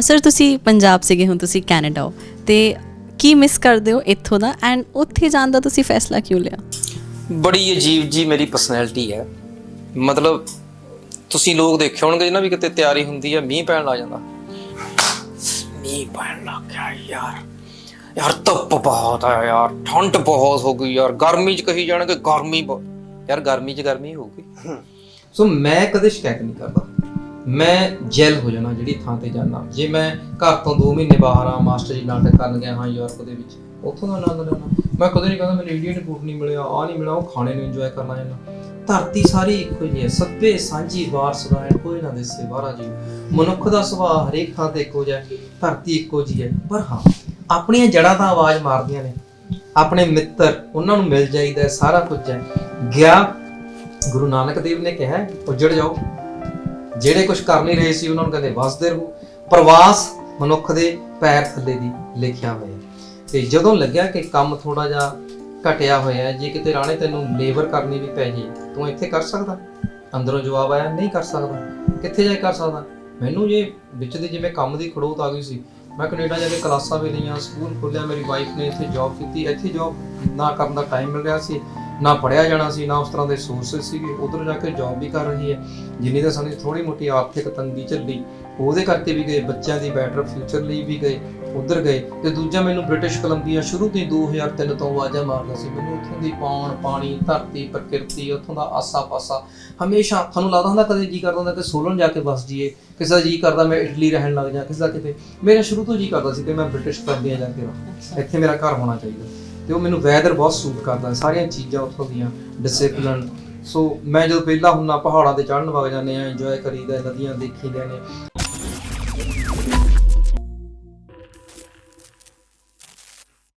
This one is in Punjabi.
ਸਰ ਤੁਸੀਂ ਪੰਜਾਬ ਸੀਗੇ ਹੁਣ ਤੁਸੀਂ ਕੈਨੇਡਾ ਹੋ। ਤੇ ਕੀ ਮਿਸ ਕਰਦੇ ਹੋ ਇੱਥੋਂ ਦਾ? ਐਂਡ ਉੱਥੇ ਜਾਣ ਦਾ ਤੁਸੀਂ ਫੈਸਲਾ ਕਿਉਂ ਲਿਆ? ਬੜੀ ਅਜੀਬ ਜੀ ਮੇਰੀ ਪਰਸਨੈਲਿਟੀ ਹੈ। ਮਤਲਬ ਤੁਸੀਂ ਲੋਕ ਦੇਖੇ ਹੋਣਗੇ ਨਾ ਵੀ ਕਿਤੇ ਤਿਆਰੀ ਹੁੰਦੀ ਹੈ ਮੀਂਹ ਪੈਣ ਲੱਗ ਜਾਂਦਾ। ਮੀਂਹ ਪੈਣ ਲੱਗ ਗਿਆ ਯਾਰ। ਯਾਰ ਧੁੱਪ ਬਹੁਤ ਆ ਯਾਰ। ਠੰਡ ਬਹੁਤ ਹੋ ਗਈ ਯਾਰ। ਗਰਮੀ ਚ ਕਹੀ ਜਾਣਗੇ ਗਰਮੀ ਬਹੁਤ ਯਾਰ ਗਰਮੀ ਚ ਗਰਮੀ ਹੋਊਗੀ ਸੋ ਮੈਂ ਕਦੇ ਸ਼ਿਕਾਇਤ ਨਹੀਂ ਕਰਦਾ। ਮੈਂ ਜੈਲ ਹੋ ਜਾਣਾ ਜਿਹੜੀ ਥਾਂ ਤੇ ਜਾਣਾ ਜੇ ਮੈਂ ਘਰ ਤੋਂ 2 ਮਹੀਨੇ ਬਾਹਰ ਆ ਮਾਸਟਰ ਜੀ ਨਾਟਕ ਕਰਨ ਗਿਆ ਹਾਂ ਯੂਰਪ ਦੇ ਵਿੱਚ ਉੱਥੋਂ ਦਾ ਆਨੰਦ ਲੈਣਾ। ਮੈਂ ਕਦੇ ਨਹੀਂ ਕਹਿੰਦਾ ਮੈਨੂੰ ਇੰਡੀਅਨ ਫੂਡ ਨਹੀਂ ਮਿਲਿਆ ਆ ਨਹੀਂ ਮਿਲਿਆ ਉਹ ਖਾਣੇ ਨੂੰ ਇੰਜੋਏ ਕਰਨਾ ਜਾਂਦਾ ਧਰਤੀ ਸਾਰੀ ਇੱਕੋ ਜਿਹੀ ਹੈ ਸੱਭੇ ਸਾਂਝੀ ਵਾਰਸ ਦਾ ਹੈ ਕੋਈ ਨਾ ਦਿਸੇ ਬਾਹਰਾ ਜੀ। ਮਨੁੱਖ ਦਾ ਸੁਭਾਅ ਹਰੇਕ ਥਾਂ ਤੇ ਇੱਕੋ ਜਿਹਾ ਹੈ, ਧਰਤੀ ਇੱਕੋ ਜਿਹੀ ਹੈ। ਪਰ ਹਾਂ ਆਪਣੀਆਂ ਜੜਾਂ ਤਾਂ ਆਵਾਜ਼ ਮਾਰਦੀਆਂ ਨੇ। ਆਪਣੇ ਮਿੱਤਰ ਉਹਨਾਂ ਨੂੰ ਮਿਲ ਜਾਈਦਾ ਸਾਰਾ ਕੁਝ ਹੈ। ਗਿਆ ਗੁਰੂ ਨਾਨਕ ਦੇਵ ਨੇ ਕਿਹਾ ਹੈ, ਉੱਜੜ ਜਾਓ। ਜਿਹੜੇ ਕੁਝ ਕਰ ਨਹੀਂ ਰਹੇ ਸੀ, ਉਹਨਾਂ ਨੂੰ ਕਹਿੰਦੇ ਵਸਦੇ ਰਹੋ। ਪ੍ਰਵਾਸ ਮਨੁੱਖ ਦੇ ਪੈਰ ਥੱਲੇ ਦੀ ਲਿਖਿਆ ਹੋਇਆ ਹੈ। ਤੇ ਜਦੋਂ ਲੱਗਿਆ ਕਿ ਕੰਮ ਥੋੜਾ ਜਿਹਾ ਘਟਿਆ ਹੋਇਆ ਜੇ ਕਿਤੇ ਰਾਣੇ ਤੈਨੂੰ ਲੇਬਰ ਕਰਨੀ ਵੀ ਪੈ ਜੇ, ਤੂੰ ਇੱਥੇ ਕਰ ਸਕਦਾ? ਅੰਦਰੋਂ ਜਵਾਬ ਆਇਆ, ਨਹੀਂ ਕਰ ਸਕਦਾ। ਕਿੱਥੇ ਜਾ ਕੇ ਕਰ ਸਕਦਾ? ਮੈਨੂੰ ਜੇ ਵਿੱਚ ਦੀ ਜਿਵੇਂ ਕੰਮ ਦੀ ਖੜੋਤ ਆ ਗਈ ਸੀ, ਮੈਂ ਕੈਨੇਡਾ ਜਾ ਕੇ ਕਲਾਸਾਂ ਵੀ ਲਈਆਂ, ਸਕੂਲ ਖੋਲ੍ਹਿਆ, ਮੇਰੀ ਵਾਈਫ ਨੇ ਇੱਥੇ ਜੌਬ ਕੀਤੀ, ਇੱਥੇ ਜੌਬ ਨਾ ਕਰਨ ਦਾ ਟਾਈਮ ਮਿਲ ਰਿਹਾ ਸੀ। ਨਾ ਪੜਿਆ ਜਾਣਾ ਸੀ ਨਾ ਉਸ ਤਰ੍ਹਾਂ ਦੇ ਸੋਰਸਸ ਸੀਗੇ। ਉਧਰ ਜਾ ਕੇ ਜੌਬ ਵੀ ਕਰ ਰਹੀ ਹੈ। ਜਿੰਨੀ ਤਾਂ ਸਾਨੂੰ ਥੋੜੀ ਮੋਟੀ ਆਰਥਿਕ ਤੰਗੀ ਝੱਲੀ ਉਹਦੇ ਕਰਕੇ ਵੀ ਗਏ ਬੱਚਿਆਂ ਦੀ ਬੈਟਰ ਫਿਊਚਰ ਲਈ ਵੀ ਗਏ ਉਧਰ ਗਏ। ਤੇ ਦੂਜਾ ਮੈਨੂੰ ਬ੍ਰਿਟਿਸ਼ ਕੋਲੰਬੀਆ ਸ਼ੁਰੂ ਤੋਂ ਹੀ 2003 ਤੋਂ ਆਵਾਜ਼ਾਂ ਮਾਰਦਾ ਸੀ। ਮੈਨੂੰ ਉੱਥੋਂ ਦੀ ਪੌਣ ਪਾਣੀ ਧਰਤੀ ਪ੍ਰਕਿਰਤੀ ਉੱਥੋਂ ਦਾ ਆਸਾ ਪਾਸਾ ਹਮੇਸ਼ਾ ਤੁਹਾਨੂੰ ਲੱਗਦਾ ਹੁੰਦਾ ਕਦੇ ਜੀ ਕਰਦਾ ਹੁੰਦਾ ਕਿ ਸੋਲਨ ਜਾ ਕੇ ਵਸ ਜਾਈਏ ਕਿਸੇ ਦਾ ਜੀ ਕਰਦਾ ਮੈਂ ਇਟਲੀ ਰਹਿਣ ਲੱਗ ਜਾ ਕਿਸੇ ਦਾ ਕਿਤੇ। ਮੇਰਾ ਸ਼ੁਰੂ ਤੋਂ ਜੀ ਕਰਦਾ ਸੀ ਕਿ ਮੈਂ ਬ੍ਰਿਟਿਸ਼ ਕੋਲੰਬੀਆ ਜਾ ਕੇ ਰਹਾਂ। ਇੱਥੇ ਮੇਰਾ ਘਰ ਹੋਣਾ ਚਾਹੀਦਾ। ਤੇ ਉਹ ਮੈਨੂੰ ਵੈਦਰ ਬਹੁਤ ਸੂਟ ਕਰਦਾ ਸਾਰੀਆਂ ਚੀਜ਼ਾਂ ਉੱਥੋਂ ਦੀਆਂ ਡਿਸਪਲਿਨ ਸੋ ਮੈਂ ਜਦੋਂ ਪਹਿਲਾਂ ਹੁੰਨਾ ਪਹਾੜਾਂ ਤੇ ਚੜ੍ਹਨ ਵਗ ਜਾਂਦੇ ਆ ਇੰਜੋਏ ਕਰੀਦਾ, ਨਦੀਆਂ ਦੇਖੀਦੇ ਨੇ